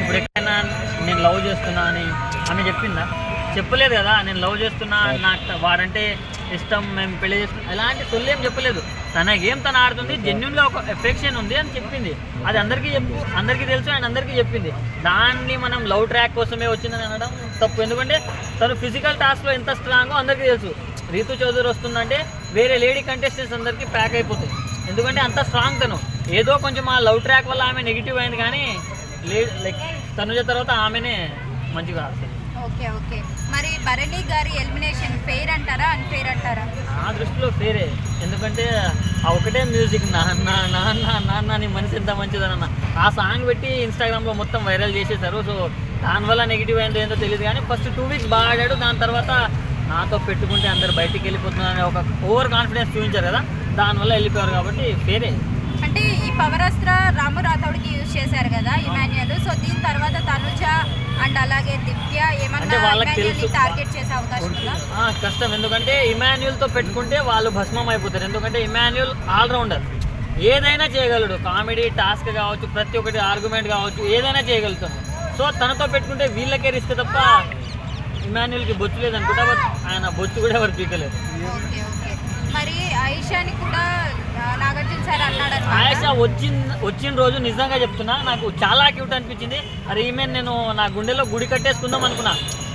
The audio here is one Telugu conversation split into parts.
ఇప్పుడు ఎక్కడైనా నేను లవ్ చేస్తున్నా అని ఆమె చెప్పిందా? చెప్పలేదు కదా నేను లవ్ చేస్తున్నా నాకు వాడంటే ఇష్టం మేము పెళ్ళి చేస్తున్నా ఎలాంటి సొల్లు ఏం చెప్పలేదు. తన గేమ్ తను ఆడుతుంది జెన్యున్గా ఒక ఎఫెక్షన్ ఉంది అని చెప్పింది. అది అందరికీ చెప్పు అందరికీ తెలుసు అండ్ అందరికీ చెప్పింది. దాన్ని మనం లవ్ ట్రాక్ కోసమే వచ్చిందని అనడం తప్పు. ఎందుకంటే తను ఫిజికల్ టాస్క్లో ఎంత స్ట్రాంగో అందరికీ తెలుసు. రీతు చౌదరి వస్తుందంటే వేరే లేడీ కంటెస్టెంట్స్ అందరికీ ప్యాక్ అయిపోతాయి. ఎందుకంటే అంత స్ట్రాంగ్ తను. ఏదో కొంచెం ఆ లవ్ ట్రాక్ వల్ల ఆమె నెగిటివ్ అయింది కానీ లైక్ తనుజ తర్వాత ఆమెనే మంచిగా ఆడుతుంది. Okay okay. మరి భరణి గారి ఎలిమినేషన్ ఫెయిర్ అంటారా అన్ఫెయిర్ అంటారా? నా దృష్టిలో ఫేరే ఎందుకంటే ఆ ఒకటే మ్యూజిక్ నాన్న నాన్న నాన్న నీ మనిషి ఎంత మంచిదనన్న. ఆ సాంగ్ పెట్టి ఇన్స్టాగ్రామ్లో మొత్తం వైరల్ చేసేసారు సో దానివల్ల నెగిటివ్ అయిందో ఏందో తెలియదు కానీ ఫస్ట్ టూ వీక్స్ బాగా ఆడాడు. దాని తర్వాత నాతో పెట్టుకుంటే అందరు బయటికి వెళ్ళిపోతున్నారని ఒక ఓవర్ కాన్ఫిడెన్స్ చూపించారు కదా. దానివల్ల వెళ్ళిపోయారు కాబట్టి ఫేరే అంటే ఈ పవరాస్త్ర రాము రాథోడ్కి యూజ్ చేశారు కదా ఇమాన్యుయల్. సో దీని తర్వాత తనుజ అండ్ అలాగే దివ్య ఏమన్నా ఇమాన్యుయల్. టార్గెట్ చేసే అవకాశం కష్టం. ఎందుకంటే ఇమాన్యుల్తో పెట్టుకుంటే వాళ్ళు భస్మం అయిపోతారు ఎందుకంటే ఇమాన్యుల్ ఆల్రౌండర్. ఏదైనా చేయగలడు. కామెడీ టాస్క్ కావచ్చు ప్రతి ఒక్కటి ఆర్గ్యుమెంట్ కావచ్చు ఏదైనా చేయగలుగుతాడు. సో తనతో పెట్టుకుంటే వీళ్ళకే రిస్క్ తప్ప ఇమాన్యుల్కి బొచ్చు లేదనుకుంటా. బట్ ఆయన బొచ్చు కూడా ఎవరు పీకలేదు మరి ఆయిషాని కూడా నాగార్జున ఆయేష వచ్చిన వచ్చిన రోజు నిజంగా చెప్తున్నా నాకు చాలా క్యూట్ అనిపించింది. అరే ఈమె నేను నా గుండెలో గుడి కట్టేసుకుందాం అనుకున్నా.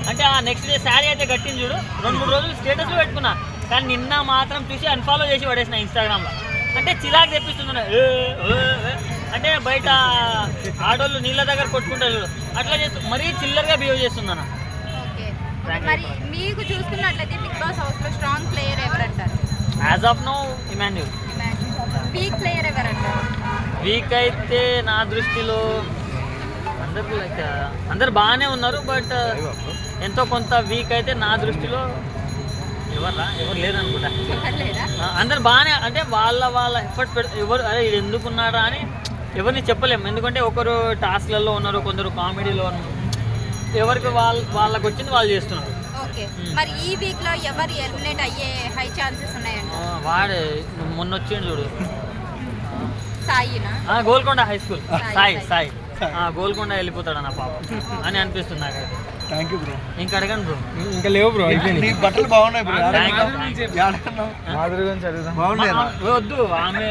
అంటే ఆ నెక్స్ట్ డే శారీ అయితే కట్టింది చూడు రెండు మూడు రోజులు స్టేటస్లో పెట్టుకున్నా. కానీ నిన్న మాత్రం చూసి అన్ఫాలో చేసి పడేసిన ఇన్స్టాగ్రామ్లో అంటే చిరాకు తెప్పిస్తున్నా. అంటే బయట ఆడోళ్ళు నీళ్ళ దగ్గర కొట్టుకుంటారు చూడు. అట్లా చేస్తూ మరీ చిల్లరగా బిహేవ్ చేస్తున్నాను మరి మీకు చూసుకున్నట్లయితే బిగ్ బాస్ హౌస్లో strong player ఎవరంటారు? As of now Emmanuel weak player weak అయితే నా దృష్టిలో అందరు లైక్ అందరు బాగానే ఉన్నారు బట్ ఎంతో కొంత వీక్ అయితే నా దృష్టిలో ఎవర్రా? ఎవరు లేరు అనుకుంటా ఎవరు లేదా ఆ, అందరు బాగానే అంటే వాళ్ళ వాళ్ళ ఎఫర్ట్స్ పెడ ఎవరు అరే ఇది ఎందుకున్నారా అని ఎవరిని చెప్పలేము ఎందుకంటే ఒకరు టాస్క్లలో ఉన్నారు కొందరు కామెడీలో ఉన్నారు. ఎవరికి వాళ్ళ వాళ్ళకి వచ్చింది వాళ్ళు చేస్తున్నారు. ఓకే. మరి ఈ వీక్లో ఎవరు ఎలిమినేట్ అయ్యే హై ఛాన్సెస్ ఉన్నాయండి వాడే మొన్న వచ్చిండు చూడు. Golconda high school. Sai, Sai Golconda వెళ్ళిపోతాడు అన్న పాప. అని అనిపిస్తుంది నాకు థ్యాంక్ యూ బ్రో ఇంకా అడగండి బ్రో ఇంకా లేవు బ్రో నీ బట్టలు బాగున్నాయి బ్రో మాధురి గురించి అడుగుదాం. బాగున్నాయి? వద్దు ఆమె